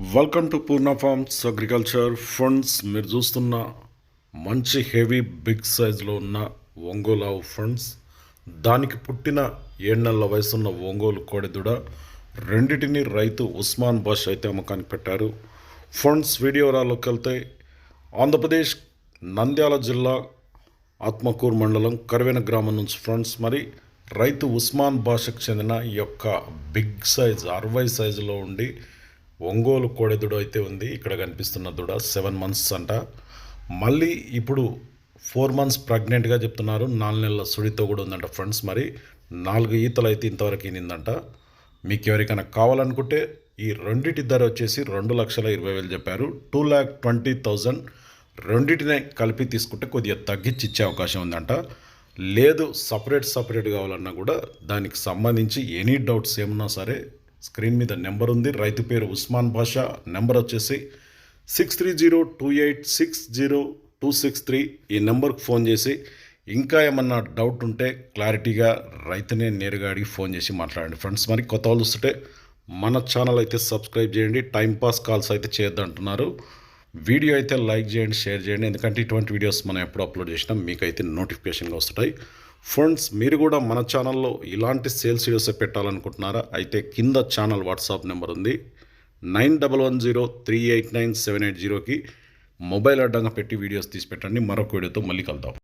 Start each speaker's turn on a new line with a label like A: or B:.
A: Welcome to Purna farms agriculture funds మీరు చూస్తున్న మంచి హెవీ బిగ్ సైజులో ఉన్న ఒంగోలు ఆవు ఫండ్స్. దానికి పుట్టిన ఏడు నెలల వయసున్న ఒంగోలు కోడెదుడ రెండిటిని రైతు ఉస్మాన్ బాష్ అయితే అమ్మకానికి పెట్టారు. ఫండ్స్ వీడియోరాలోకి వెళ్తే ఆంధ్రప్రదేశ్ నంద్యాల జిల్లా ఆత్మకూరు మండలం కరివెన గ్రామం నుంచి ఫండ్స్ మరి రైతు ఉస్మాన్ భాషకు చెందిన ఈ యొక్క బిగ్ సైజ్ అరవై సైజులో ఉండి ఒంగోలు కోడెదుడు అయితే ఉంది. ఇక్కడ కనిపిస్తున్న దుడ సెవెన్ మంత్స్ అంట. మళ్ళీ ఇప్పుడు ఫోర్ మంత్స్ ప్రెగ్నెంట్గా చెప్తున్నారు. నాలుగు నెలల సుడితో కూడా ఉందంట ఫ్రెండ్స్ మరి. నాలుగు ఈతలు అయితే ఇంతవరకు ఈనిందంట. మీకు ఎవరికైనా కావాలనుకుంటే ఈ రెండిటి ధర వచ్చేసి రెండు లక్షల ఇరవై వేలు చెప్పారు. టూ ల్యాక్ ట్వంటీ థౌజండ్ రెండింటినే కలిపి తీసుకుంటే కొద్దిగా తగ్గించి ఇచ్చే అవకాశం ఉందంట. లేదు సపరేట్ సపరేట్ కావాలన్నా కూడా దానికి సంబంధించి ఎనీ డౌట్స్ ఏమన్నా సరే స్క్రీన్ మీద నెంబర్ ఉంది. రైతు పేరు ఉస్మాన్ బాషా. నెంబర్ వచ్చేసి six three zero two eight six zero two six three ఈ నెంబర్కి ఫోన్ చేసి ఇంకా ఏమన్నా డౌట్ ఉంటే క్లారిటీగా రైతునే నేరుగా అడిగి ఫోన్ చేసి మాట్లాడండి. ఫ్రెండ్స్ మరి కొత్త వాళ్ళు వస్తుంటే మన ఛానల్ అయితే సబ్స్క్రైబ్ చేయండి. టైంపాస్ కాల్స్ అయితే చేయొద్దంటున్నారు వీడియో అయితే లైక్ చేయండి షేర్ చేయండి. ఎందుకంటే ఇటువంటి వీడియోస్ మనం ఎప్పుడు అప్లోడ్ చేసినా మీకైతే నోటిఫికేషన్గా వస్తుంటాయి. ఫ్రెండ్స్ మీరు కూడా మన ఛానల్లో ఇలాంటి సేల్స్ వీడియోస్ పెట్టాలనుకుంటున్నారా? అయితే కింద ఛానల్ వాట్సాప్ నెంబర్ ఉంది. Nine double one zero three eight nine seven eight జీరోకి మొబైల్ అడ్డంగా పెట్టి వీడియోస్ తీసి పెట్టండి. మరొక వీడియోతో మళ్ళీ కలుద్దాం.